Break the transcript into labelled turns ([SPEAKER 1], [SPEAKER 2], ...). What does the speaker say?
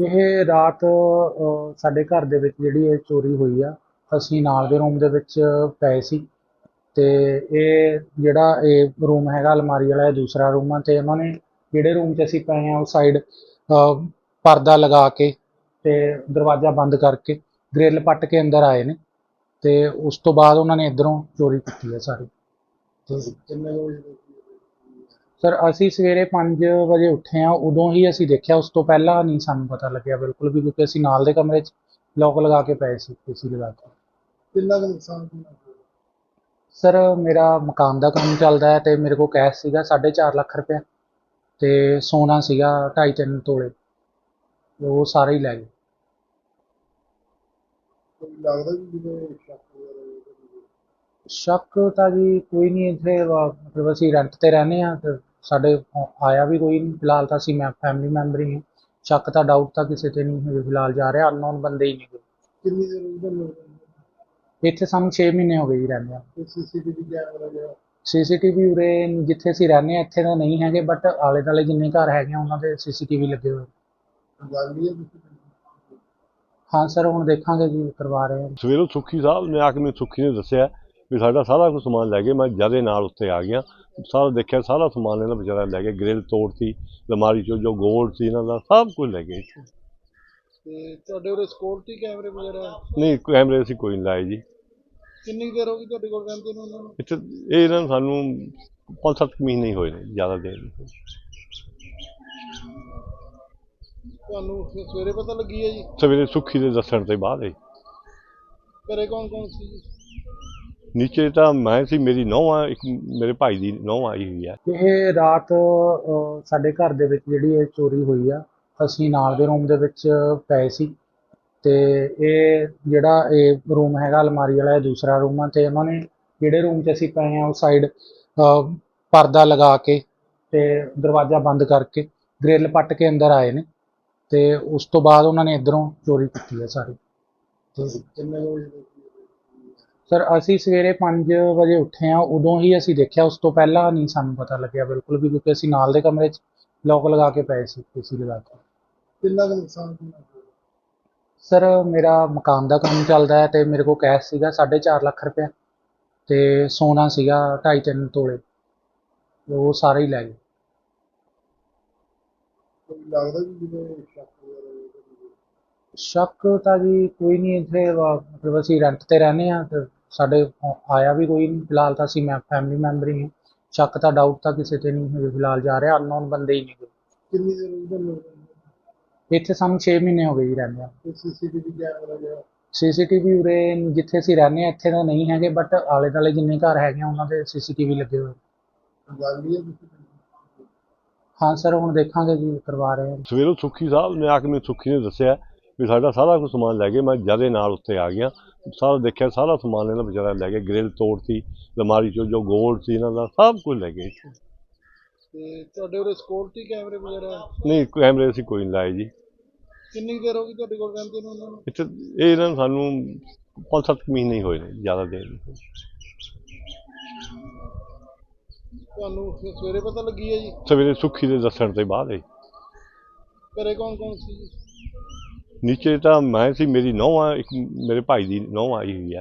[SPEAKER 1] ਇਹ ਰਾਤ ਅ, ਸਾਡੇ ਘਰ ਦੇ ਵਿੱਚ ਜਿਹੜੀ ਇਹ ਚੋਰੀ ਹੋਈ ਆ ਅਸੀਂ ਨਾਲ ਦੇ ਰੂਮ ਦੇ ਵਿੱਚ ਪਏ ਸੀ ਤੇ ਇਹ ਜਿਹੜਾ ਇਹ ਰੂਮ ਹੈਗਾ ਅਲਮਾਰੀ ਵਾਲਾ ਇਹ ਦੂਸਰਾ ਰੂਮ ਆ ਤੇ ਉਹਨਾਂ ਨੇ ਜਿਹੜੇ ਰੂਮ 'ਚ ਅਸੀਂ ਪਏ ਆ ਉਹ ਸਾਈਡ ਪਰਦਾ ਲਗਾ ਕੇ ਤੇ ਦਰਵਾਜ਼ਾ ਬੰਦ ਕਰਕੇ ਗ੍ਰਿਲ ਪੱਟ ਕੇ ਅੰਦਰ ਆਏ ਨੇ ਤੇ ਉਸ ਤੋਂ ਬਾਅਦ ਉਹਨਾਂ ਨੇ ਇਧਰੋਂ ਚੋਰੀ ਕੀਤੀ ਹੈ ਸਾਰੀ। ਤੇ
[SPEAKER 2] ਕਿੰਨੇ ਵਜੇ
[SPEAKER 1] ਸਰ ਅਸੀਂ ਸਵੇਰੇ 5 ਵਜੇ ਉੱਠੇ ਆ ਉਦੋਂ ਹੀ ਅਸੀਂ ਦੇਖਿਆ ਉਸ ਤੋਂ ਪਹਿਲਾਂ ਨਹੀਂ ਸਾਨੂੰ ਪਤਾ ਲੱਗਿਆ ਬਿਲਕੁਲ ਵੀ ਕਿਉਂਕਿ ਅਸੀਂ ਨਾਲ ਦੇ ਕਮਰੇ 'ਚ ਲੋਕ ਲਗਾ ਕੇ ਪਏ ਸੀ ਏਸੀ ਲਗਾ ਕੇ
[SPEAKER 2] ਕਿੰਨਾ ਕੁ ਨੁਕਸਾਨ ਹੋਇਆ?
[SPEAKER 1] ਸਰ ਮੇਰਾ ਮਕਾਨ ਦਾ ਕੰਮ ਚੱਲਦਾ ਹੈ ਤੇ ਮੇਰੇ ਕੋਲ ਕੈਸ਼ ਸੀਗਾ 4.5 ਲੱਖ ਰੁਪਇਆ ਤੇ ਸੋਨਾ ਸੀਗਾ 2.5 ਤੋਲੇ ਉਹ ਸਾਰੇ ਹੀ ਲੈ ਗਏ
[SPEAKER 2] ਕੋਈ ਲੱਗਦਾ ਵੀ ਜਿਵੇਂ ਸ਼ੱਕ ਵਗੈਰਾ ਹੋਵੇ ਕੋਈ?
[SPEAKER 1] ਸ਼ੱਕ ਤਾਂ ਜੀ ਕੋਈ ਨਹੀਂ ਇੱਥੇ ਵਾ- ਮਤਲਬ ਅਸੀਂ ਰੈਂਟ ਤੇ ਰਹਿੰਦੇ ਆ ਤੇ ਸਾਡੇ ਆਇਆ ਵੀ ਕੋਈ ਨਹੀਂ ਫਿਲਹਾਲ ਤਾਂ ਅਸੀਂ ਮੈਂ ਫੈਮਿਲੀ ਮੈਂਬਰ ਹੀ ਹਾਂ। ਸ਼ੱਕ ਤਾਂ ਡਾਊਟ ਤਾਂ ਕਿਸੇ ਤੇ ਨਹੀਂ ਹਜੇ ਫਿਲਹਾਲ ਜਾ ਰਿਹਾ। ਅਨਨੋਨ ਬੰਦੇ ਹੀ ਨਹੀਂ
[SPEAKER 2] ਕਿੰਨੀ ਦੇਰ ਉਹਦਾ ਲੋਕ
[SPEAKER 1] ਇੱਥੇ ਸਾਨੂੰ 6 ਮਹੀਨੇ ਹੋ ਗਏ ਜੀ ਰਹਿੰਦੇ ਆ
[SPEAKER 2] ਸੀਸੀਟੀਵੀ ਕੈਮਰਾ ਜਿਹੜਾ
[SPEAKER 1] ਸੀਸੀਟੀਵੀ ਉਰੇ ਜਿੱਥੇ ਅਸੀਂ ਰਹਿੰਦੇ ਆ ਇੱਥੇ ਤਾਂ ਨਹੀਂ ਹੈਗੇ ਬਟ ਆਲੇ ਦੁਆਲੇ ਜਿੰਨੇ ਘਰ ਹੈਗੇ ਆ ਉਹਨਾਂ ਦੇ ਸੀਸੀਟੀਵੀ ਲੱਗੇ ਹੋਏ।
[SPEAKER 2] ਜਾਂਦੀ ਹੈ ਤੁਸੀਂ
[SPEAKER 1] ਹਾਂ ਸਰ ਹੁਣ ਦੇਖਾਂਗੇ ਜੀ ਕਰਵਾ ਰਹੇ ਹਾਂ।
[SPEAKER 3] ਸਵੇਰੋਂ ਸੁੱਖੀ ਸਾਹਿਬ ਨੇ ਆ ਕੇ ਮੈਨੂੰ ਸੁੱਖੀ ਨੇ ਦੱਸਿਆ ਵੀ ਸਾਡਾ ਸਾਰਾ ਕੁਝ ਸਮਾਨ ਲੈ ਗਏ ਮੈਂ ਜਦੇ ਨਾਲ ਉੱਤੇ ਆ ਗਿਆ। ਸਾਰਾ ਦੇਖਿਆ ਸਾਰਾ ਸਮਾਨ ਇਹਨਾਂ ਵਿਚਾਰਾ ਲੈ ਗਏ। ਗ੍ਰਿਲ ਤੋੜਤੀ ਅਲਮਾਰੀ ਚੋਂ ਜੋ ਗੋਲਡ ਸੀ ਇਹਨਾਂ ਦਾ ਸਭ ਕੁਝ ਲੈ ਗਏ।
[SPEAKER 2] ਤੇ ਤੁਹਾਡੇ ਉਰੇ ਸਿਕਿਉਰਿਟੀ ਕੈਮਰੇ ਵਗੈਰਾ?
[SPEAKER 3] ਨਹੀਂ ਕੈਮਰੇ ਅਸੀਂ ਕੋਈ ਨਹੀਂ ਲਾਏ ਜੀ।
[SPEAKER 2] ਕਿੰਨੀ ਦੇਰ ਹੋ ਗਈ ਤੁਹਾਡੇ ਕੋਲ ਰਹਿੰਦੇ ਨੂੰ ਉਹਨਾਂ ਨੂੰ?
[SPEAKER 3] ਇੱਥੇ ਇਹ ਇਹਨਾਂ ਨੂੰ ਸਾਨੂੰ ਪੰਜ ਸੱਤ ਕੁ ਮਹੀਨੇ ਹੀ ਹੋਏ ਨੇ ਜ਼ਿਆਦਾ ਦੇਰ ਨਹੀਂ।
[SPEAKER 2] ਤੁਹਾਨੂੰ ਫਿਰ ਸਵੇਰੇ ਪਤਾ ਲੱਗੀ ਹੈ ਜੀ?
[SPEAKER 3] ਸਵੇਰੇ ਸੁੱਖੀ ਦੇ ਦੱਸਣ ਤੋਂ ਬਾਅਦ ਹੀ।
[SPEAKER 2] ਘਰੇ ਕੌਣ ਕੌਣ ਸੀ ਜੀ?
[SPEAKER 3] ਨੀਚੇ ਤਾਂ ਮੈਂ ਸੀ ਮੇਰੀ ਨੌਂ ਆ ਇੱਕ ਮੇਰੇ ਭਾਈ ਦੀ ਨੌਂ ਆਈ ਹੋਈ ਹੈ
[SPEAKER 1] ਇਹ ਰਾਤ ਸਾਡੇ ਘਰ ਦੇ ਵਿੱਚ ਜਿਹੜੀ ਇਹ ਚੋਰੀ ਹੋਈ ਆ ਅਸੀਂ ਨਾਲ ਦੇ ਰੂਮ ਦੇ ਵਿੱਚ ਪਏ ਸੀ। ਤੇ ਇਹ ਜਿਹੜਾ ਇਹ ਰੂਮ ਹੈਗਾ ਅਲਮਾਰੀ ਵਾਲਾ ਇਹ ਦੂਸਰਾ ਰੂਮ ਆ ਤੇ ਉਹਨਾਂ ਨੇ ਜਿਹੜੇ ਰੂਮ 'ਚ ਅਸੀਂ ਪਏ ਆ ਉਸ ਸਾਈਡ ਪਰਦਾ ਲਗਾ ਕੇ ਤੇ ਦਰਵਾਜ਼ਾ ਬੰਦ ਕਰਕੇ ਗ੍ਰਿਲ ਪੱਟ ਕੇ ਅੰਦਰ ਆਏ ਨੇ। ਤੇ ਉਸ ਤੋਂ ਬਾਅਦ ਉਹਨਾਂ ਨੇ ਇਧਰੋਂ ਚੋਰੀ ਕੀਤੀ ਹੈ ਸਾਰੀ। ਤੇ
[SPEAKER 2] ਕਿੰਨੇ ਵਜੇ?
[SPEAKER 1] ਸਰ ਅਸੀਂ ਸਵੇਰੇ 5 ਵਜੇ ਉੱਠੇ ਆ ਉਦੋਂ ਹੀ ਅਸੀਂ ਦੇਖਿਆ ਉਸ ਤੋਂ ਪਹਿਲਾਂ ਨਹੀਂ ਸਾਨੂੰ ਪਤਾ ਲੱਗਿਆ ਬਿਲਕੁਲ ਵੀ ਕਿਉਂਕਿ ਅਸੀਂ ਨਾਲ ਦੇ ਕਮਰੇ 'ਚ ਲੋਕ ਲਗਾ ਕੇ ਪਏ ਸੀ ਏਸੀ ਲਗਾ ਕੇ
[SPEAKER 2] ਕਿੰਨਾ ਕੁ ਨੁਕਸਾਨ ਹੋਇਆ?
[SPEAKER 1] ਸਰ ਮੇਰਾ ਮਕਾਨ ਦਾ ਕੰਮ ਚੱਲਦਾ ਹੈ ਤੇ ਮੇਰੇ ਕੋਲ ਕੈਸ਼ ਸੀਗਾ 4.5 ਲੱਖ ਰੁਪਇਆ ਤੇ ਸੋਨਾ ਸੀਗਾ 2.5 ਤੋਲੇ ਉਹ ਸਾਰੇ ਹੀ ਲੈ ਗਏ
[SPEAKER 2] ਕੋਈ ਲੱਗਦਾ ਵੀ ਜਿਵੇਂ ਸ਼ੱਕ ਵਗੈਰਾ ਹੋਵੇ ਕੋਈ?
[SPEAKER 1] ਸ਼ੱਕ ਤਾਂ ਜੀ ਕੋਈ ਨਹੀਂ ਇੱਥੇ ਵਾ- ਮਤਲਬ ਅਸੀਂ ਰੈਂਟ ਤੇ ਰਹਿੰਦੇ ਆ ਤੇ ਸਾਡੇ ਆਇਆ ਵੀ ਕੋਈ ਨਹੀਂ ਫਿਲਹਾਲ ਤਾਂ ਅਸੀਂ ਮੈਂ ਫੈਮਿਲੀ ਮੈਂਬਰ ਹੀ ਹਾਂ। ਸ਼ੱਕ ਤਾਂ ਡਾਊਟ ਤਾਂ ਕਿਸੇ ਤੇ ਨਹੀਂ ਹਜੇ ਫਿਲਹਾਲ ਜਾ ਰਿਹਾ ਅਨਨੋਨ ਬੰਦੇ ਹੀ ਨਹੀਂ ਕੋਈ
[SPEAKER 2] ਕਿੰਨੀ ਦੇਰ ਉਹਦਾ ਲੋਕ
[SPEAKER 1] ਇੱਥੇ ਸਾਨੂੰ 6 ਮਹੀਨੇ ਹੋ ਗਏ ਜੀ ਰਹਿੰਦੇ ਆ
[SPEAKER 2] ਸੀਸੀਟੀਵੀ ਕੈਮਰਾ ਜਿਹੜਾ?
[SPEAKER 1] ਸੀਸੀਟੀਵੀ ਉਰੇ ਜਿੱਥੇ ਅਸੀਂ ਰਹਿੰਦੇ ਆ ਇੱਥੇ ਤਾਂ ਨਹੀਂ ਹੈਗੇ ਬਟ ਆਲੇ ਦੁਆਲੇ ਜਿੰਨੇ ਘਰ ਹੈਗੇ ਆ ਉਹਨਾਂ ਦੇ ਸੀਸੀਟੀਵੀ ਲੱਗੇ ਹੋਏ।
[SPEAKER 2] ਜਾਂਦੀ ਹੈ ਤੁਸੀਂ?
[SPEAKER 1] ਹਾਂ ਸਰ ਹੁਣ ਦੇਖਾਂਗੇ ਜੀ ਕਰਵਾ ਰਹੇ ਹਾਂ।
[SPEAKER 3] ਸਵੇਰੋਂ ਸੁੱਖੀ ਸਾਹਿਬ ਨੇ ਆ ਕੇ ਮੈਨੂੰ ਸੁੱਖੀ ਨੇ ਦੱਸਿਆ ਵੀ ਸਾਡਾ ਸਾਰਾ ਕੁਝ ਸਮਾਨ ਲੈ ਗਏ ਮੈਂ ਜਦੇ ਨਾਲ ਉੱਤੇ ਆ ਗਿਆ। ਸਾਰਾ ਦੇਖਿਆ ਸਾਰਾ ਸਮਾਨ ਇਹਨਾਂ ਵਿਚਾਰਾ ਲੈ ਗਏ ਗ੍ਰਿਲ ਤੋੜਤੀ ਅਲਮਾਰੀ ਚੋਂ ਜੋ ਗੋਲਡ ਸੀ ਇਹਨਾਂ ਦਾ ਸਭ ਕੁਝ ਲੈ ਗਏ।
[SPEAKER 2] ਤੇ ਤੁਹਾਡੇ ਉਰੇ ਸਿਕਿਉਰਿਟੀ ਕੈਮਰੇ ਵਗੈਰਾ?
[SPEAKER 3] ਨਹੀਂ ਕੈਮਰੇ ਅਸੀਂ ਕੋਈ ਨਹੀਂ ਲਾਏ ਜੀ।
[SPEAKER 2] ਕਿੰਨੀ ਦੇਰ ਹੋ ਗਈ ਤੁਹਾਡੇ ਕੋਲ ਰਹਿੰਦੇ ਨੂੰ ਉਹਨਾਂ ਨੂੰ?
[SPEAKER 3] ਇੱਥੇ ਇਹ ਇਹਨਾਂ ਨੂੰ ਸਾਨੂੰ ਪੰਜ ਸੱਤ ਕੁ ਮਹੀਨੇ ਹੀ ਹੋਏ ਨੇ ਜ਼ਿਆਦਾ ਦੇਰ ਨਹੀਂ।
[SPEAKER 2] ਤੁਹਾਨੂੰ ਫਿਰ ਸਵੇਰੇ ਪਤਾ ਲੱਗੀ ਹੈ ਜੀ?
[SPEAKER 3] ਸਵੇਰੇ ਸੁੱਖੀ ਦੇ ਦੱਸਣ ਤੋਂ ਬਾਅਦ ਹੀ।
[SPEAKER 2] ਘਰੇ ਕੌਣ ਕੌਣ ਸੀ ਜੀ?
[SPEAKER 3] ਨੀਚੇ ਤਾਂ ਮੈਂ ਸੀ, ਮੇਰੀ ਨੌਂ ਆ ਇੱਕ ਮੇਰੇ ਭਾਈ ਦੀ ਨੌਂ ਆਈ ਹੋਈ ਹੈ